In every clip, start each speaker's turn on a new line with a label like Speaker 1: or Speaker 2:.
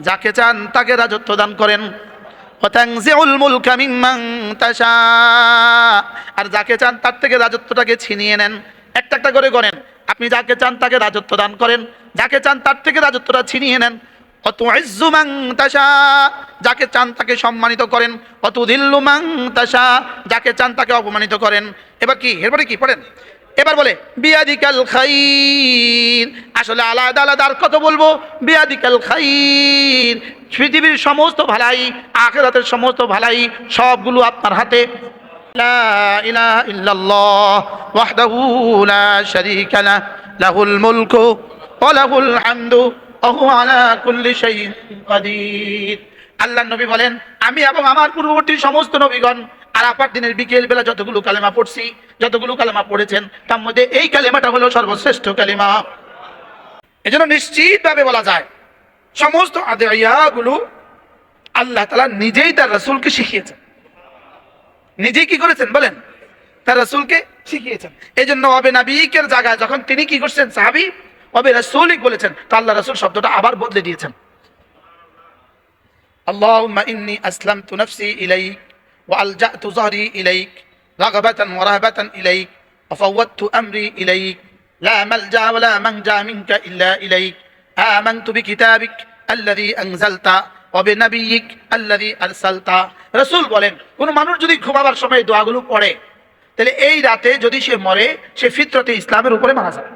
Speaker 1: যাকে চান তাকে রাজত্ব দান করেন। আর যাকে চান তার থেকে রাজত্বটাকে ছিনিয়ে নেন। একটা একটা করে করেন। আপনি যাকে চান তাকে রাজত্ব দান করেন। যাকে চান তার থেকে রাজত্বটা ছিনিয়ে নেন। যাকে চান তাকে সম্মানিত করেন। অত মান তাশা। যাকে চান তাকে অপমানিত করেন। এবার কি? এরপরে কি? পড়েন। এবার বলে, বিয়াদিকাল খাইন আসলে আলাদা আলাদা আর কত বলব? বিয়াদিকাল খাইন পৃথিবীর সমস্ত ভালাই, আখেরাতের সমস্ত ভালাই, সবগুলো আপনার হাতে। লা লা লাহুল আল্লাহ নবী বলেন, আমি এবং আমার পূর্ববর্তী সমস্ত নবীগণ আর আপার দিনের বিকেল বেলা যতগুলো কালেমা পড়ছি যতগুলো কালেমা পড়েছেন, তার মধ্যে এই কালেমাটা হলো সর্বশ্রেষ্ঠ কালেমা। এজন্য নিশ্চিতভাবে বলা যায়, সমস্ত আদেয়াগুলো আল্লাহ তালা নিজেই তার রসুলকে শিখিয়েছেন। নিজেই কি করেছেন বলেন? তার রসুলকে শিখিয়েছেন। এই জন্য অবে নাবিকের জায়গায় যখন তিনি কি করছেন, সাহাবি, অবে রাসুলিক বলেছেন, তো আল্লাহ রসুল শব্দটা আবার বদলে দিয়েছেন। আল্লাহ ইন্নি আসলাম তুনফসি ইলাইক ওয়া আলজা তুজহরি ইলাইক। رغبة ورهبة إليك وفوضت أمري إليك لا ملجأ ولا منجا منك إلا إليك آمنت بكتابك الذي أنزلت وبنبيك الذي أرسلت রসুল বলেন কোন মানুষ যদি ঘুমাবার সময় এই দোয়াগুলো পড়ে তাহলে এই রাতে যদি সে মরে সে ফিতরতে ইসলামের উপরে মারা যাবে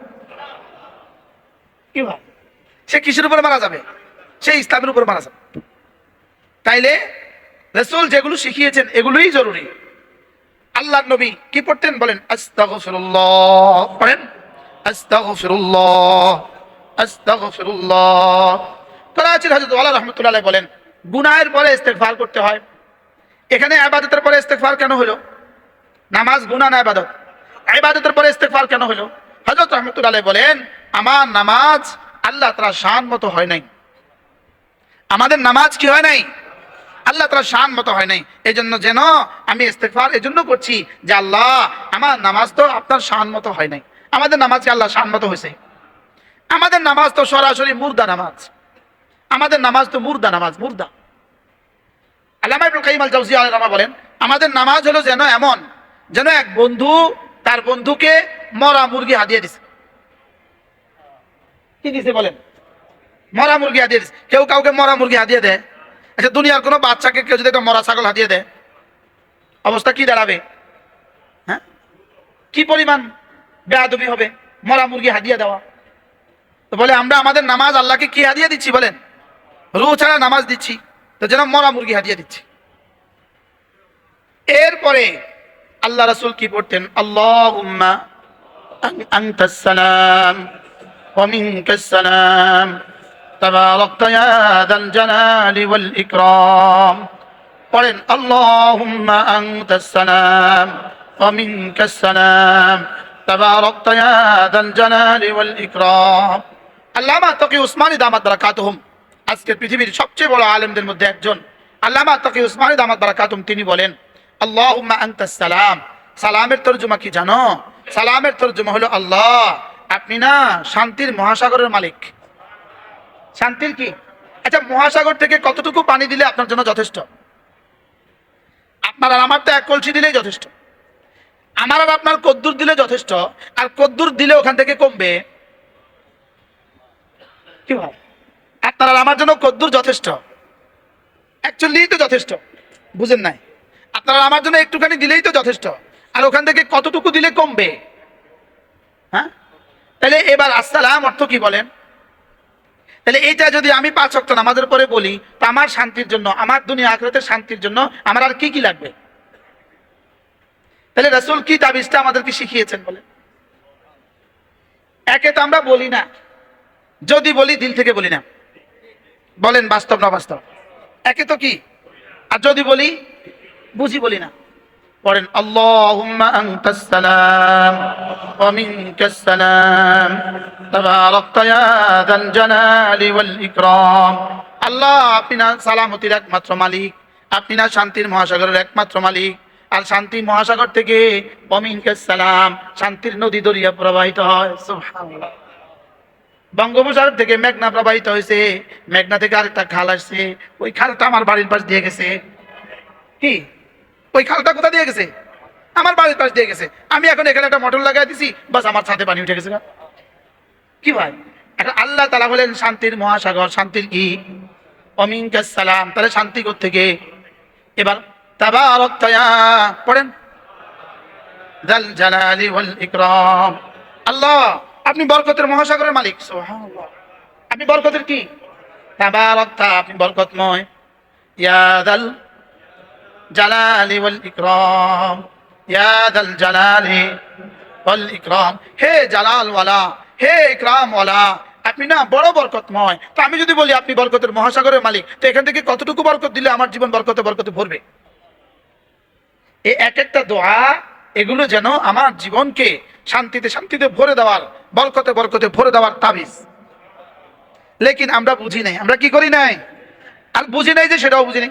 Speaker 1: কি ভাই সে কিসের উপরে মারা যাবে সে ইসলামের উপরে মারা যাবে তাইলে রসুল যেগুলো শিখিয়েছেন এগুলোই জরুরি আল্লাহ নবী কি পড়তেন বলেন? আস্তাগফিরুল্লাহ। পড়েন? আস্তাগফিরুল্লাহ। আস্তাগফিরুল্লাহ। করাচির হযরত ওয়ালা রাহমাতুল্লাহ বলেন, গুনাহের পরে ইস্তেগফার করতে হয়। এখানে ইবাদতের পরে ইস্তেগফার কেন হলো? নামাজ, গুনাহ না ইবাদত ইবাদতের পরে ইস্তেগফার কেন হলো? হযরত রাহমাতুল্লাহ বলেন, আমার নামাজ আল্লাহ তাআলা শান মতো হয় নাই। আমাদের নামাজ কি হয় নাই? আল্লাহ তারা শান মতো হয় নাই। এই জন্য যেন আমি ইস্তেকফার এই জন্য করছি যে আল্লাহ, আমার নামাজ তো আপনার শান মতো হয় নাই। আমাদের নামাজ কি আল্লাহ শান মতো হয়েছে? আমাদের নামাজ তো সরাসরি মুর্দা নামাজ। আমাদের নামাজ তো মুর্দা নামাজ, মুর্দা। আল্লামা ইবনুল কাইম আল বলেন, আমাদের নামাজ হলো যেন এমন, যেন এক বন্ধু তার বন্ধুকে মরা মুরগি হাদিয়ে দিছে। কি দিছে বলেন? মরা মুরগি হাদিয়ে দিছে। কেউ কাউকে মরা মুরগি হাদিয়ে দেয়? আচ্ছা দুনিয়ার কোনো বাচ্চাকে কেউ যদি একটা মরা ছাগল হাতিয়ে দেয়, অবস্থা কি দাঁড়াবে? হ্যাঁ? কি পরিমাণ বেয়াদবি হবে মরা মুরগি হাদিয়ে দেওয়া? তো বলে, আমরা আমাদের নামাজ আল্লাহকে কি হাদিয়ে দিচ্ছি বলেন? রু ছাড়া নামাজ দিচ্ছি, তো যেন মরা মুরগি হাদিয়ে দিচ্ছি। এরপরে আল্লাহ রাসূল কি পড়তেন? আল্লাহ সালাম। تباركت يا ذا الجلال والإكرام قرن اللهم أنت السلام ومنك السلام تباركت يا ذا الجلال والإكرام আল্লামা তকি উসমানী দামাত বারাকাতুহুম আজকের পৃথিবীর সবচেয়ে বড় আলেমদের মধ্যে একজন আল্লামা তকি উসমানী দামাত বারাকাতুহুম তিনি বলেন আল্লাহুম্মা আনতাস সালাম সালামের তরজমা কি জানো সালামের তরজমা হলো আল্লাহ আপনি না শান্তির মহাসাগরের মালিক শান্তির কি? আচ্ছা মহাসাগর থেকে কতটুকু পানি দিলে আপনার জন্য যথেষ্ট? আপনার আর আমার তো এক কলসি দিলেই যথেষ্ট। আমার আর আপনার কদ্দুর দিলে যথেষ্ট, আর কদ্দুর দিলে ওখান থেকে কমবে। কি ভাই? আপনার আর আমার জন্য কদ্দুর যথেষ্ট। অ্যাকচুয়ালি তো যথেষ্ট। বুঝেন নাই? আপনারা আমার জন্য একটুখানি দিলেই তো যথেষ্ট। আর ওখান থেকে কতটুকু দিলে কমবে? হ্যাঁ? তাহলে এবার আসসালাম অর্থ কি বলেন? তাহলে এইটা যদি আমি পাঁচ অক্ট নামাজের পরে বলি, তো আমার শান্তির জন্য, আমার দুনিয়া আখরাতের শান্তির জন্য আমার আর কি কি লাগবে? তাহলে রাসূল কি তাবিজটা আমাদেরকে শিখিয়েছেন বলে? একে তো আমরা বলি না। যদি বলি, দিল থেকে বলি না। বলেন বাস্তব না বাস্তব? একে তো কি? আর যদি বলি, বুঝি বলি না। পড়েন, আল্লাহুম্মা আনতাস সালাম ওয়া সালাম। তাবারাকতা ইয়া যাল জালালি ওয়াল আল্লাহ, আপনি না সালামতির একমাত্র মালিক, আপনি না শান্তির মহাসাগরের একমাত্র মালিক। আর শান্তি মহাসাগর থেকে অমিনকে সালাম শান্তির নদী দরিয়া প্রবাহিত হয়। বঙ্গোপসাগর থেকে মেঘনা প্রবাহিত হয়েছে, মেঘনা থেকে আরেকটা খাল আসছে, ওই খালটা আমার বাড়ির পাশ দিয়ে গেছে। কি? ওই খালটা কোথা দিয়ে গেছে? আমার বাড়ির পাশ দিয়ে গেছে। আমি এখন এখানে একটা মোটর লাগাই দিছি, বাস আমার ছাদে পানি উঠে গেছে। কি ভাই? এখন আল্লাহ তালা বলেন, শান্তির মহাসাগর, শান্তির কি? অমিনকা সালাম। তাহলে শান্তি থেকে এবার তাবারক পড়েন। জাল জালালি ওয়াল ইকরাম। আল্লাহ, আপনি বরকতের মহাসাগরের মালিক। সুবহানাল্লাহ। আপনি বরকতের কি? তাবারক আপনি বরকতময়। ইয়া দাল জালালি ওয়াল ইকরাম। ইয়া দাল জালালি ওয়াল ইকরাম। হে জালাল ওয়ালা হে ইকরাম ওয়ালা আপনি না বড় বরকতময়। তো আমি যদি বলি, আপনি বরকতের মহাসাগরের মালিক, তো এখান থেকে কতটুকু বরকত দিলে আমার জীবন বরকতে বরকতে ভরবে? এই এক একটা দোয়া, এগুলো যেন আমার জীবনকে শান্তিতে শান্তিতে ভরে দেওয়ার, বরকতে বরকতে ভরে দেওয়ার তাবিজ। লেকিন আমরা বুঝি নাই। আমরা কি করি নাই? আর বুঝি নাই যে সেটাও বুঝি নাই।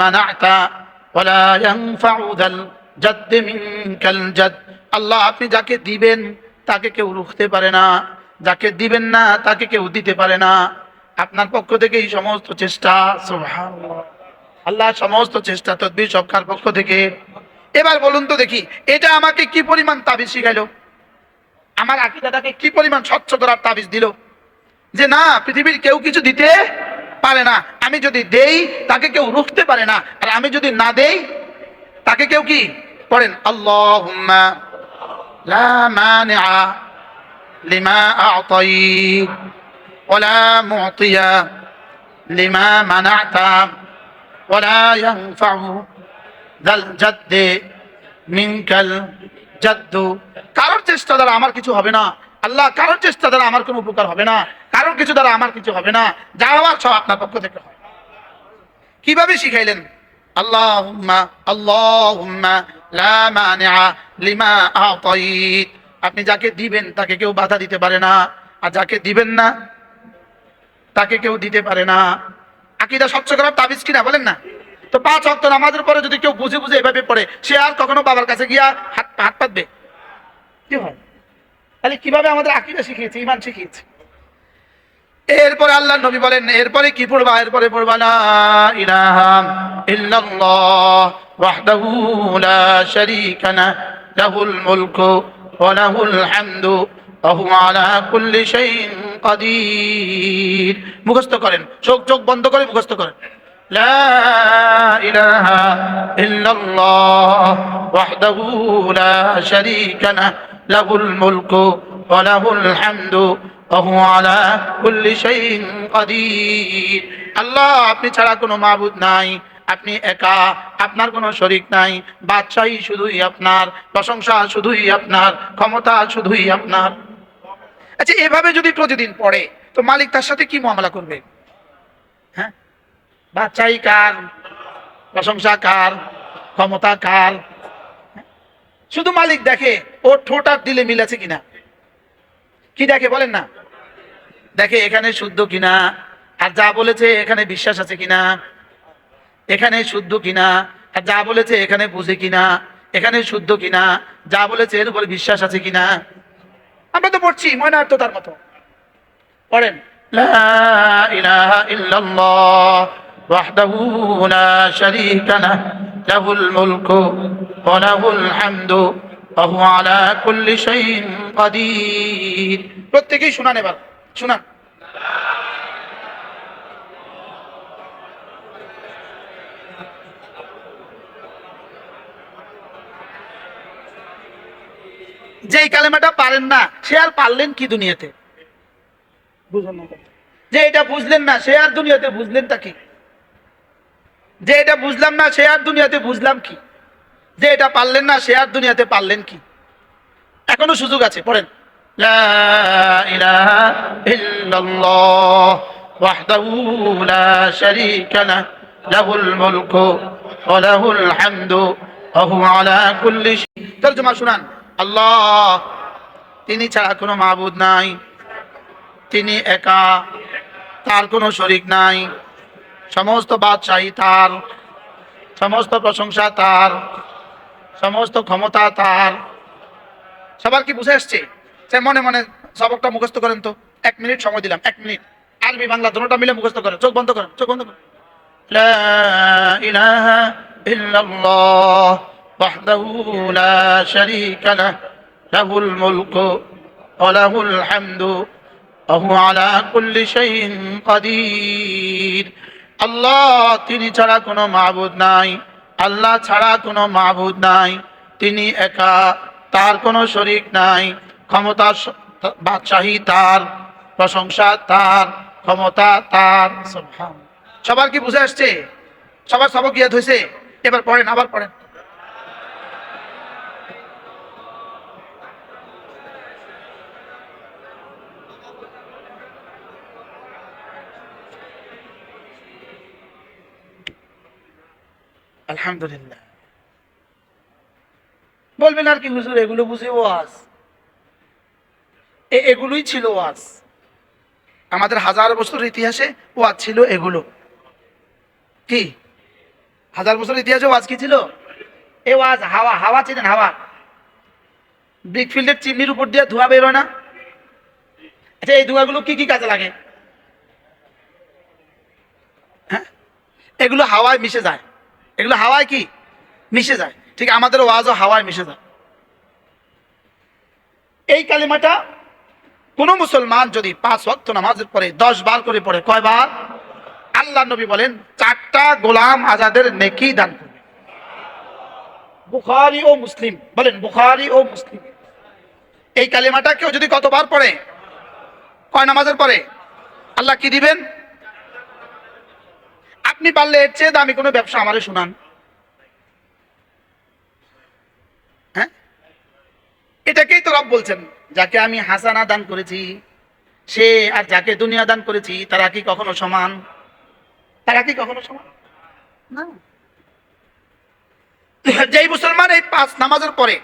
Speaker 1: মানা'তা ওয়া লা ইয়ানফা'ু যাল জাদ্দ মিনকাল জাদ। আল্লাহ আপনি যাকে দিবেন, তাকে কেউ রুখতে পারে না। যাকে দিবেন না, তাকে কেউ দিতে পারে না। আপনার পক্ষ থেকে এই সমস্ত চেষ্টা আল্লাহ সমস্ত চেষ্টা, তদবির সবকার পক্ষ থেকে। এবার বলুন তো দেখি, এটা আমাকে কি পরিমাণ তাবিজ শিখাইলো? আমার আকিদাটাকে কি পরিমাণ স্বচ্ছ করার তাবিজ দিল? যে না, পৃথিবীর কেউ কিছু দিতে পারে না। আমি যদি দেই, তাকে কেউ রুখতে পারে না। আর আমি যদি না দেই, তাকে কেউ কি পড়েন মানিআ লিমা লিমা কারোর চেষ্টা দ্বারা আমার কিছু হবে না। আল্লাহ, কারোর চেষ্টা দ্বারা আমার কোনো উপকার হবে না। কারোর কিছু দ্বারা আমার কিছু হবে না। যা হওয়ার সব আপনার পক্ষ থেকে হয়। কীভাবে শিখাইলেন? আপনি যাকে দিবেন, তাকে কেউ বাধা দিতে পারে না। আর যাকে দিবেন না, তাকে কেউ দিতে পারে না। আকিদা তাবিজ কিনা বলেন না? তো পাঁচ অক্ট নামাজের পরে যদি কেউ বুঝে বুঝে এভাবে পড়ে, সে আর কখনো বাবার কাছে গিয়া হাত হাত পাতবে? কি হয়? তাহলে কীভাবে আমাদের আকিদা শিখিয়েছে ইমান শিখিয়েছে? এরপরে আল্লাহ নবী বলেন, এরপরে কি পড়বা? এরপরে পড়বা না ইলাহাম ইল্লাল্লাহ, ওয়াহদাহু লা শারীকা না লাহুল মুলকু ওয়া লাহুল হামদু, ওয়া হুয়া আলা কুল্লি শাইইন কাদির। মুখস্থ করেন, চোখ চোখ বন্ধ করে মুখস্থ করেন। لا إله إلا الله وحده لا شريك له লাহুল মুলকু ওয়া লাহুল হামদু আল্লাহ, আপনি ছাড়া কোনো মাবুদ নাই, আপনি একা, আপনার কোনো শরিক নাই, বাদশাহী শুধুই আপনার, প্রশংসা শুধুই আপনার, ক্ষমতা শুধুই আপনার। আচ্ছা এভাবে যদি প্রতিদিন পড়ে, তো মালিক তার সাথে কি মামলা করবে? হ্যাঁ? বাদশাহী কার? প্রশংসা কার? ক্ষমতা কার? শুধু মালিক দেখে, ও ঠোঁটার দিলে মিল আছে কিনা? কি দেখে বলেন না? দেখে এখানে শুদ্ধ কিনা? আর যা বলেছে এখানে বিশ্বাস আছে কিনা? এখানে শুদ্ধ কিনা? আর যা বলেছে এখানে বুঝে কিনা? এখানে শুদ্ধ কিনা? যা বলেছে এর উপরে বিশ্বাস আছে কিনা? আমরা তো পড়ছি ময়নার্থ তার মতো। পড়েন। লা ইলাহা ইল্লাল্লাহ, ওয়াহদাহু লা শারীকা লাহ। ওয়া লাহুল হামদু ওয়া হুয়া আলা কুল্লি শাইইন কাদির। প্রত্যেকেই শুনান এবার, শুনান। যে কালেমাটা পারেন না, সে আর পারলেন কি দুনিয়াতে? বুঝলেন না। যে এটা বুঝলেন না, সে আর দুনিয়াতে বুঝলেন তা কি? যে এটা বুঝলাম না, সে আর দুনিয়াতে বুঝলাম কি? যে এটা পারলেন না, সে আর দুনিয়াতে পারলেন কি? এখনও সুযোগ আছে, পড়েন। আল্লাহ, তিনি ছাড়া কোনো মাহবুদ নাই, তিনি একা, তার কোনো শরিক নাই। সমস্ত বাদশাহী তার, সমস্ত প্রশংসা তার, সমস্ত ক্ষমতা তার। সবার কি বুঝে আসছে সে মনে মনে সবকটা মুখস্থ করেন তো। এক মিনিট সময় দিলাম, এক মিনিট। আরবি, বাংলা দুটোটা মিলে মুখস্থ করেন। চোখ বন্ধ করেন, চোখ বন্ধ করেন। লা ইলাহা ইল্লাল্লাহ শারীকা লাহ লাহুল মুলকু ওয়া লাহুল হামদু, ওয়া হুয়া আলা কুল্লি শাইইন কাদির। আল্লাহ, তিনি ছাড়া কোনো মাহবুদ নাই। আল্লাহ ছাড়া কোনো মাহবুদ নাই। তিনি একা, তার কোনো শরিক নাই। ক্ষমতা বাদশাহী তার, প্রশংসা তার, ক্ষমতা তার। সবার কি বুঝে আসছে? সবার সবক ইয়াদ হয়েছে এবার পড়েন, আবার পড়েন। আলহামদুলিল্লাহ। বলবেন আর কি, হুজুর, এগুলো বুঝে ওয়াজ। এগুলোই ছিল ওয়াজ। আমাদের হাজার বছরের ইতিহাসে ওয়াজ ছিল এগুলো। কি? হাজার বছরের ইতিহাসে ওয়াজ কি ছিল? এ ওয়াজ, হাওয়া হাওয়া চিনেন হাওয়া। ব্রিকফিল্ডের চিমনির উপর দিয়ে ধোঁয়া বেরোয় না? আচ্ছা এই ধোঁয়াগুলো কি কি কাজে লাগে? হ্যাঁ? এগুলো হাওয়ায় মিশে যায়। এগুলো হাওয়ায় কি? মিশে যায়। ঠিক আমাদের ওয়াজও হাওয়ায় মিশে যায়। এই কালিমাটা কোন মুসলমান যদি পাঁচ ওয়াক্ত নামাজের পরে দশ বার করে পড়ে, কয়বার? আল্লাহ নবী বলেন, চারটা গোলাম আজাদের নেকি দান করবে। বুখারি ও মুসলিম বলেন, বুখারি ও মুসলিম। এই কালিমাটা কেউ যদি কতবার পড়ে? কয় নামাজের পরে? আল্লাহ কি দিবেন? আপনি পারলে এর চেয়ে দামি কোনো ব্যবসা আমারে শুনান। হ্যাঁ? এটাকেই তো রব বলছেন যাকে আমি হাসানা দান করেছি সে আর যাকে দুনিয়া দান করেছি তারা কি কখনো সমান? তারা কি কখনো সমান? না। যেই মুসলমান এই পাঁচ নামাজের পরে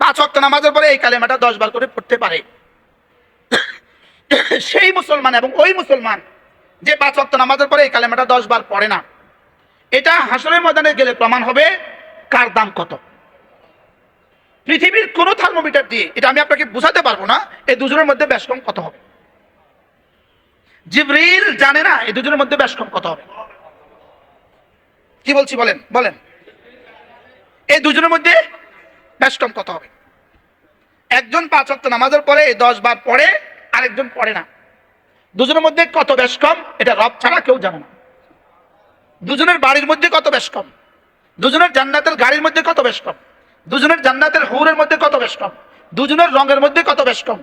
Speaker 1: পাঁচ অক্ট নামাজের পরে এই কালেমাটা দশ বার করে পড়তে পারে। সেই মুসলমান এবং ওই মুসলমান যে পাঁচ অক্ট নামাজের পরে এই কালেমাটা দশ বার পড়ে না। এটা হাসরের ময়দানে গেলে প্রমাণ হবে কার দাম কত। পৃথিবীর কোন থার্মোমিটার দিয়ে, এটা আমি আপনাকে বোঝাতে পারব না, এই দুজনের মধ্যে বেশ কম কত হবে? জিবরিল জানে না, এই দুজনের মধ্যে বেশ কম কত হবে। কি বলছি বলেন বলেন। এই দুজনের মধ্যে বেশ কম কত হবে? একজন পাঁচ ওয়াক্ত নামাজের পরে দশ বার পড়ে, আরেকজন পড়ে না। দুজনের মধ্যে কত বেশ কম, এটা রব ছাড়া কেউ জানে না। দুজনের বাড়ির মধ্যে কত বেশ কম, দুজনের জান্নাতের গাড়ির মধ্যে কত বেশ কম, দুজনের জান্নাতের হুরের মধ্যে কত বেশ কম, দুজনের রঙের মধ্যে কত বেশ কম,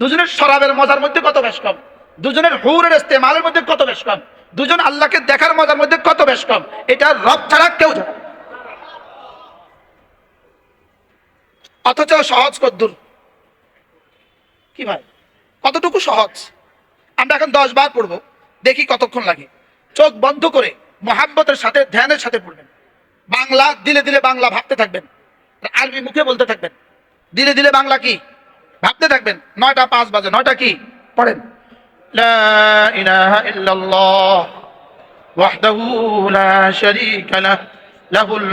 Speaker 1: দুজনের শরাবের মজার মধ্যে কত বেশ কম, দুজনের হুরের ইস্তেমালের মধ্যে কত বেশ কম, দুজন আল্লাহকে দেখার মজার মধ্যে কত বেশ কম, এটা রব ছাড়া কেউ জানে অথচ সহজ কদ্দুর। কি ভাই? কতটুকু সহজ? আমরা এখন দশ বার পড়ব। দেখি কতক্ষণ লাগে। চোখ বন্ধ করে মহাব্বতের সাথে, ধ্যানের সাথে পড়বেন। বাংলা দিলে দিলে বাংলা ভাবতে থাকবেন। আর আরবি মুখে বলতে থাকবেন। দিলে দিলে বাংলা কি? ভাবতে থাকবেন। নয়টা পাঁচ বাজে, নয়টা কি? পড়েন। লা ইলাহা ইল্লাল্লাহ ওয়াহদাহু লা শারীকা লাহ লাহুল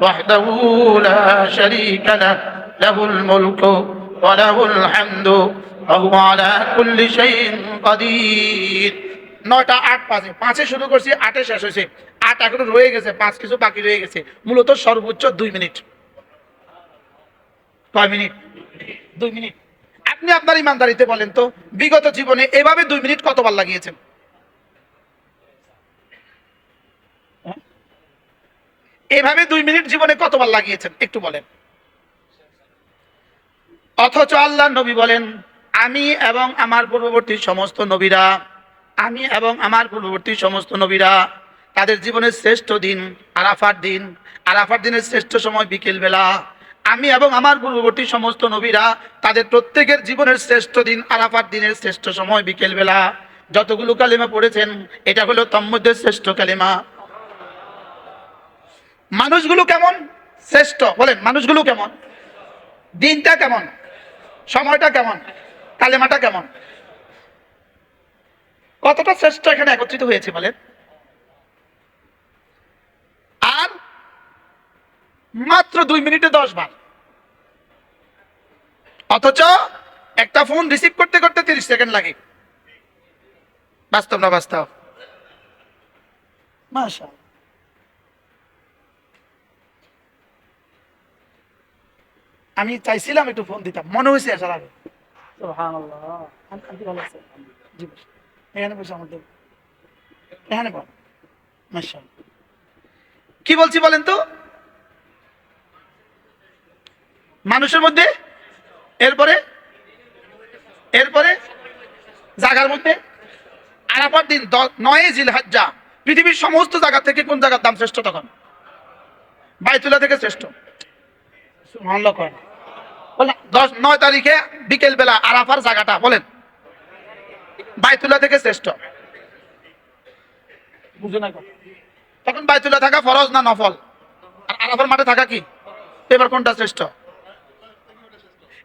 Speaker 1: وحده لا شريك له له الملك وله الحمد وهو على كل شيء قدير নয়টা আট পাঁচে পাঁচে শুরু করছি আটে শেষ হয়েছে আট এখনো রয়ে গেছে পাঁচ কিছু বাকি রয়ে গেছে মূলত সর্বোচ্চ দুই মিনিট কয় মিনিট দুই মিনিট আপনি আপনার ইমানদারিতে বলেন তো বিগত জীবনে এভাবে দুই মিনিট কতবার লাগিয়েছেন এভাবে দুই মিনিট জীবনে কতবার লাগিয়েছেন? একটু বলেন। অথচ আল্লাহ নবী বলেন, আমি এবং আমার পূর্ববর্তী সমস্ত নবীরা, আমি এবং আমার পূর্ববর্তী সমস্ত নবীরা, তাদের জীবনের শ্রেষ্ঠ দিন, আরাফার দিন, আরাফার দিনের শ্রেষ্ঠ সময় বিকেল বেলা আমি এবং আমার পূর্ববর্তী সমস্ত নবীরা, তাদের প্রত্যেকের জীবনের শ্রেষ্ঠ দিন, আরাফার দিনের শ্রেষ্ঠ সময় বিকেল বেলা যতগুলো কালিমা পড়েছেন, এটা হলো তন্মধ্যে শ্রেষ্ঠ কালিমা। মানুষগুলো কেমন? শ্রেষ্ঠ। বলেন, মানুষগুলো কেমন? দিনটা কেমন? সময়টা কেমন? কালেমাটা কেমন? কতটা শ্রেষ্ঠ এখানে একত্রিত হয়েছে বলেন? আর মাত্র দুই মিনিটে দশ বার। অথচ একটা ফোন রিসিভ করতে করতে তিরিশ সেকেন্ড লাগে। বাস্তব না বাস্তব? মাশা আমি চাইছিলাম একটু ফোন দিতাম। মনে হয়েছে আসার আগে সুবহানাল্লাহ। আন- আন্টি ভালো আছে? জি এখানে বসে আমাদের এখানে বল। মাশাআল্লাহ। কি বলছি বলেন তো? মানুষের মধ্যে? এরপরে? এরপরে? জায়গার মধ্যে? আরাফার দিন নয় জিল হাজ্জা পৃথিবীর সমস্ত জায়গা থেকে কোন জায়গার দাম শ্রেষ্ঠ তখন? বাইতুল্লাহ থেকে শ্রেষ্ঠ। নয় তারিখে বিকেল বেলা আরাফার জায়গাটা, বলেন। বাইতুল্লাহ থেকে শ্রেষ্ঠ। বুঝে না তখন বাইতুল্লাহ থাকা ফরজ না নফল? আর আরাফার মাঠে থাকা কি? এবার কোনটা শ্রেষ্ঠ?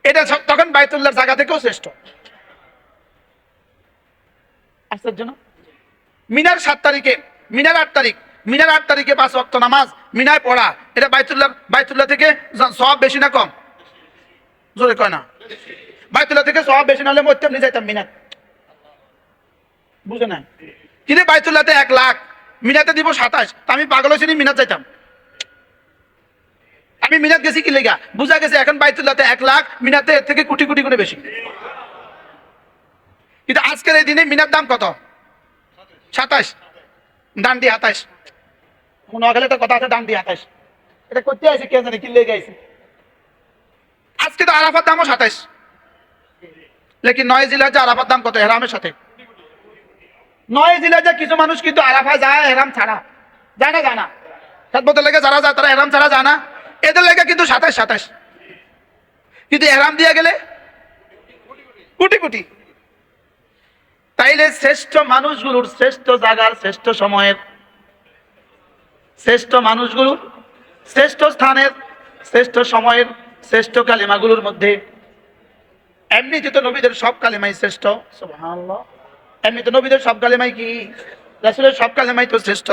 Speaker 1: এটা তখন বাইতুল্লাহর জায়গা থেকেও শ্রেষ্ঠ। আশ্চর্য মিনার সাত তারিখে, মিনার আট তারিখ মিনার আট তারিখে পাঁচ ওয়াক্ত নামাজ, মিনায় পড়া। এটা বাইতুল্লাহ বাইতুল্লাহ থেকে সব বেশি না কম? জোরে কয় না? বাইতুল্লাহ থেকে সব বেশি না হলে মরতে এমনি যাইতাম মিনার বুঝে না কিন্তু বাইতুল্লাহতে এক লাখ, মিনাতে দিব সাতাশ আমি পাগল হয়েছি মিনাত যাইতাম। আমি মিনাত গেছি কি লেগা? বুঝা গেছে এখন বাইতুল্লাহতে এক লাখ, মিনাতে এর থেকে কোটি কোটি করে বেশি। কিন্তু আজকের এই দিনে মিনার দাম কত? সাতাশ। ডান্ডি হাতাশ নোয়াখালী তো কথা আছে ডান্ডি হাতাশ এটা করতে কে জানে কি লেগে আজকে তো আরাফার দামও সাতাশ লেকিন নয় যে আরাফার দাম কত, হেরামের সাথে। নয় যে কিছু মানুষ কিন্তু আরাফা যায়, হেরাম ছাড়া। যায় না লেগে যারা যায়, তারা হেরাম ছাড়া এদের লেগে কিন্তু সাতাশ সাতাশ কিন্তু হেরাম দিয়ে গেলে কোটি কোটি। তাইলে শ্রেষ্ঠ মানুষগুলোর শ্রেষ্ঠ জায়গার শ্রেষ্ঠ সময়ের শ্রেষ্ঠ মানুষগুলোর শ্রেষ্ঠ স্থানের, শ্রেষ্ঠ সময়ের, শ্রেষ্ঠ কালিমাগুলোর মধ্যে এমনিতে তো নবীদের সব কালিমাই শ্রেষ্ঠ। এমনিতে নবীদের সব কালিমাই কি? রাসুলের সব কালিমাই তো শ্রেষ্ঠ।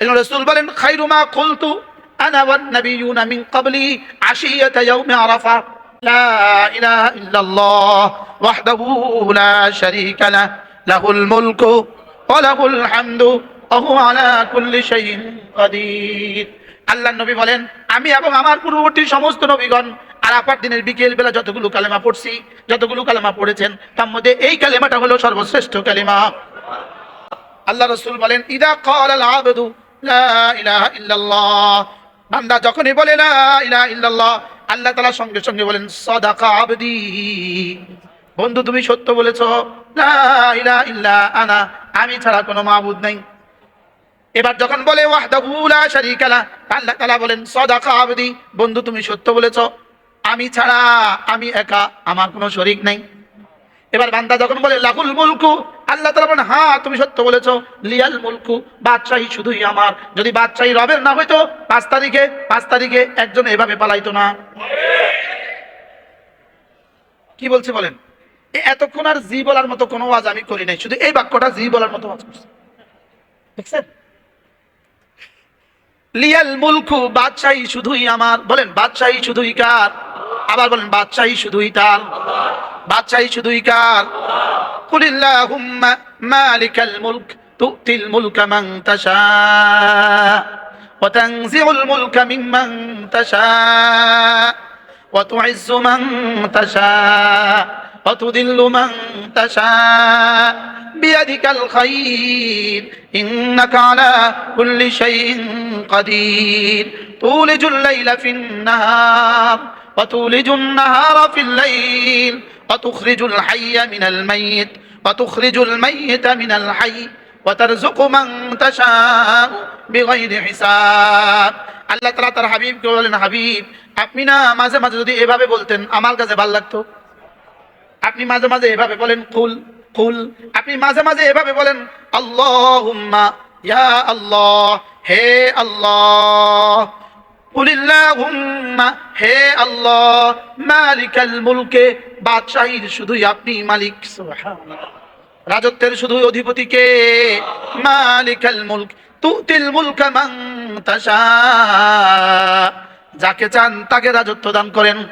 Speaker 1: এবং রসুল বলেন খাইরুমা খুলতু আনা ওয়ান নাবিয়ুনা মিন ক্বাবলি আশিয়াতা ইয়াউমি আরাফা। লা ইলাহা ইল্লাল্লাহ, ওয়াহদাহু লা শারীকা লাহ লাহুল মুলকু ওয়া লাহুল হামদু। আল্লাহ নবী বলেন, আমি এবং আমার পূর্ববর্তী সমস্ত নবীগণ আর আরাফার দিনের বিকেল বেলা যতগুলো কালেমা পড়ছি, যতগুলো কালেমা পড়েছেন, তার মধ্যে এই কালেমাটা হলো সর্বশ্রেষ্ঠ কালেমা। আল্লাহ রসুল বলেন, ইদা কল আবদু বান্দা যখনই বলে না ইলা ইল্লাল্লাহ, আল্লাহ তালা সঙ্গে সঙ্গে বলেন, সদাকা আবদি। বন্ধু, তুমি সত্য বলেছ না ইলা ইল্লা আনা, আমি ছাড়া কোনো মাহবুদ নাই। এবার যখন বলে, ওয়াহদাহু লা শারীকা লা আল্লাহ তাআলা বলেন, সাদাকা আবদি, বন্ধু তুমি সত্য বলেছ। আমি ছাড়া, আমি একা, আমার কোনো শরীক নাই। এবার বান্দা যখন বলে লাকুল মুলকু আল্লাহ তালা বলেন হ্যাঁ তুমি সত্য বলেছ। লিয়াল মুলকু, বাদশাহী শুধুই আমার। যদি বাদশাহী রবের না হইতো, পাঁচ তারিখে পাঁচ তারিখে একজন এভাবে পালাইতো না। কি বলছে বলেন? এতক্ষণ আর জি বলার মতো কোনো ওয়াজ আমি করি নাই। শুধু এই বাক্যটা জি বলার মতো ওয়াজ করছি। দেখছেন? লিয়াল মুলকু, বাদশাহী শুধুই আমার। বলেন, বাদশাহী শুধুই কার? আবার বলেন, বাদশাহী শুধুই তার। বাদশাহী শুধুই কার? কুলিল্লাহুম্মা মালিকাল মুলক, তুতিল মুলকা মান তাশা। ওয়া তানজিউল মুলকা মিম্মান তাশা। ওয়া তুইজ্জু মান তাশা। ওয়া তুদিল্লু মান তাশা। وتذل من تشاء بيدك الخير إنك على كل شيء قدير تولج الليل في النهار وتولج النهار في الليل وتخرج الحي من الميت وتخرج الميت من الحي وترزق من تشاء بغير حساب আল্লাহ তালা তার হাবিবকে বলেন হাবিব আপনি না মাঝে মাঝে যদি এভাবে বলতেন আমার কাছে ভালো লাগতো আপনি মাঝে মাঝে এভাবে বলেন কুল কুল আপনি মাঝে মাঝে এভাবে বলেন, আল্লাহুম্মা, ইয়া আল্লাহ, হে আল্লাহ, কুলিল্লাহুম্মা, হে আল্লাহ, মালিকাল মুলকে, বাদশাহীর শুধুই আপনি মালিক, সুবহানাল্লাহ। রাজত্বের শুধু অধিপতি কে? মালিকাল মুলক, তুতিল মুলকা মান তাশা। যাকে চান তাকে রাজত্ব দান করেন।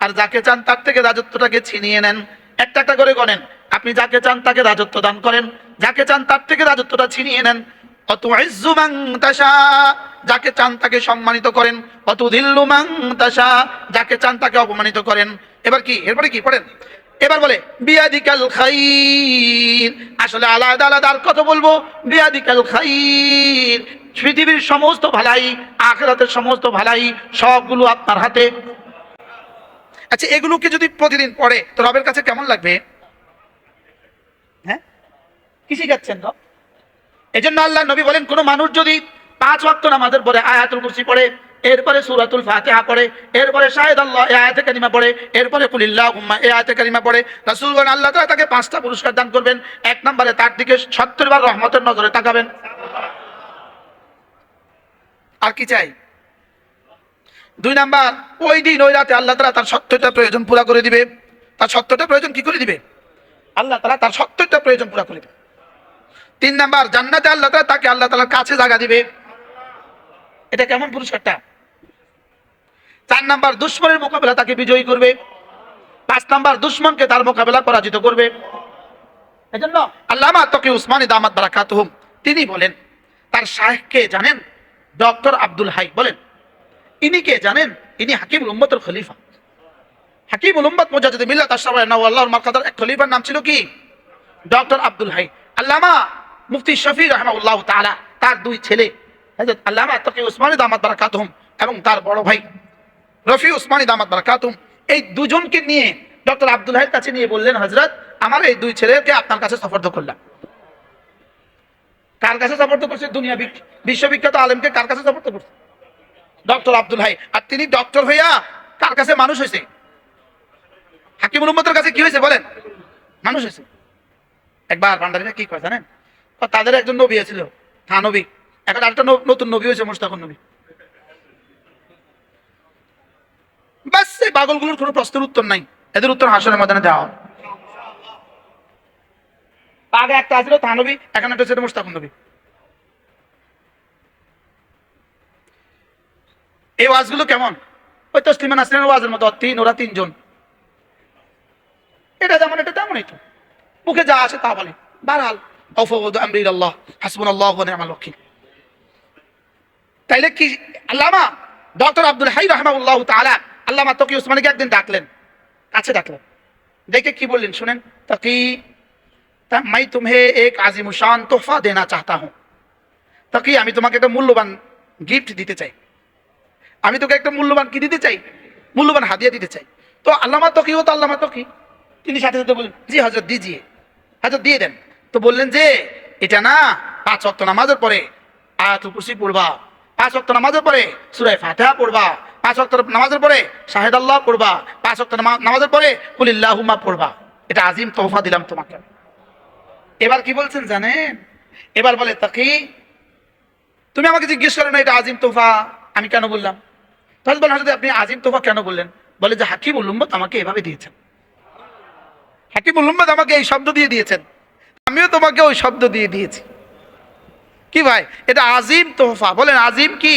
Speaker 1: আর যাকে চান তার থেকে রাজত্বটাকে ছিনিয়ে নেন। একটা একটা করে গণেন। আপনি যাকে চান তাকে রাজত্ব দান করেন। যাকে চান তার থেকে রাজত্বটা ছিনিয়ে নেন। অত তাশা। যাকে চান তাকে সম্মানিত করেন। অত দিল্লু মান তাশা। যাকে চান তাকে অপমানিত করেন। এবার কি? এরপরে কি পড়েন? এবার বলে, বিয়াদিকাল খাইর। আসলে আলাদা আলাদা আর কত বলব? বিয়াদিকাল খাইর। পৃথিবীর সমস্ত ভালাই, আখেরাতের সমস্ত ভালাই, সবগুলো আপনার হাতে। আচ্ছা এগুলোকে যদি প্রতিদিন পড়ে, তো রবের কাছে কেমন লাগবে? হ্যাঁ? কি শিখাচ্ছেন রব? এজন্য আল্লাহ নবী বলেন, কোন মানুষ যদি পাঁচ ওয়াক্ত নামাজের পরে আয়াতুল কুরসি পড়ে, এরপরে সূরাতুল ফাতিহা পড়ে, এরপরে শাহেদ আল্লাহ এই আয়াতে কারিমা পড়ে, এরপরে কুলিল্লাহ উম্মা এই আয়াতে কারিমা পড়ে রাসূল বলেন আল্লাহ তাকে পাঁচটা পুরস্কার দান করবেন। এক নম্বরে তার দিকে 70 বার রহমতের নজরে তাকাবেন। আর কি চাই? দুই নাম্বার, ওই দিন, ওই রাতে আল্লাহ তাআলা তার সত্তরটা প্রয়োজন পুরা করে দিবে। তার সত্তরটা প্রয়োজন কি করে দিবে? আল্লাহ তাআলা তার সত্তরটা প্রয়োজন পুরা করে দিবে। তিন নাম্বার, জান্নাতে আল্লাহ তাআলা তাকে আল্লাহ তাআলার কাছে জায়গা দিবে। এটা কেমন পুরস্কারটা চার নাম্বার, দুশ্মনের মোকাবেলা তাকে বিজয়ী করবে। পাঁচ নাম্বার, দুশ্মনকে তার মোকাবেলা পরাজিত করবে। এজন্য আল্লামা তকি উসমানী দামাত বারাকাতুহুম তিনি বলেন, তার শাহেখকে জানেন? ডক্টর আব্দুল হাই বলেন, ইনি কে জানেন? ইনি হাকিম উম্মতের খলিফা। হাকিমুল উম্মত মুজাহিদ মিল্লাত আশরাফ আল্লাহর এক খলিফার নাম ছিল কি? ডক্টর আব্দুল হাই। আল্লামা মুফতি শফি রহমাউল্লাহ তাআলা, তার দুই ছেলে, হযরত আল্লামা তকি উসমানী দামাত বারাকাতুহুম এবং তার বড় ভাই রফি উসমানী দামাত বারাকাতুহুম, এই দুজনকে নিয়ে ডক্টর আব্দুল হাইয়ের কাছে নিয়ে বললেন, হযরত, আমার এই দুই ছেলেকে আপনার কাছে সফর্দ করলাম। কার কাছে সফর্দ করছে? দুনিয়া বিশ্ববিখ্যাত আলেমকে কার কাছে সফর্দ করছে? ডক্টর আব্দুল হাই আর তিনি ডক্টর হইয়া কার কাছে মানুষ হয়েছে হাকিমুল উম্মতের কাছে কি হয়েছে বলেন? মানুষ হয়েছে একবার ভান্ডারিরা কি কয় জানেন? তাদের একজন নবী ছিল। হ্যাঁ নবী। এখন আরেকটা নতুন নবী হয়েছে মুস্তাফর নবী। বাস এই পাগলগুলোর কোনো প্রশ্নের উত্তর নাই। এদের উত্তর হাসনের ময়দানে দেওয়া হবে। আগে একটা এখন একটা নবী এই ওয়াজগুলো কেমন? ওই তো আসলেন ওয়াজের মতো, তিন, ওরা তিনজন। এটা যেমন, এটা তেমনই তো। মুখে যা আসে তা বলে। বারাল আল্লাহ হাসবুল আল্লাহ তাইলে কি আল্লামা? ডক্টর আব্দুল হাই রহমাউল্লাহ তালা আল্লামা তকি উসমানীকে একদিন ডাকলেন। কাছে ডাকলেন। দেখে কি বললেন, শুনেন? তকি मैं तुम्हें एक आजिम शान तोहफा देना चाहता हूं তকি আমি তোমাকে একটা মূল্যবান গিফট দিতে চাই আমি তোকে একটা মূল্যবান কি দিতে চাই মূল্যবান হাদিয়া দিতে চাই তো আল্লামা তকি ও তো আল্লামা তকি তিনি সাথে সাথে বললেন জি হজরত দিজিয়ে হজরত দিয়ে দেন তো বললেন যে এটা না পাঁচ অক্ট নামাজের পরে আয়াতুল কুরসি পড়বা পাঁচ অক্ট নামাজের পরে সুরায় ফাতিহা পড়বা পাঁচ অক্ট নামাজের পরে শাহেদ আল্লাহ পড়বা পাঁচ অক্ট নামাজের পরে কুলিল্লাহুমা পড়বা এটা আজিম তোহফা দিলাম তোমাকে এবার কি বলছেন জানেন? এবার বলে, তাকি, তুমি আমাকে জিজ্ঞেস করো না এটা আজিম তোফা? আমি কেন বললাম? তাহলে বলেন যদি আপনি আজিম তোফা কেন বললেন? বলে যে হাকিম উল্লম্বত আমাকে এভাবে দিয়েছেন। হাকিম উল্লম্বত আমাকে এই শব্দ দিয়ে দিয়েছেন। আমিও তোমাকে ওই শব্দ দিয়ে দিয়েছি। কি ভাই? এটা আজিম তোহফা বলেন, আজিম কি?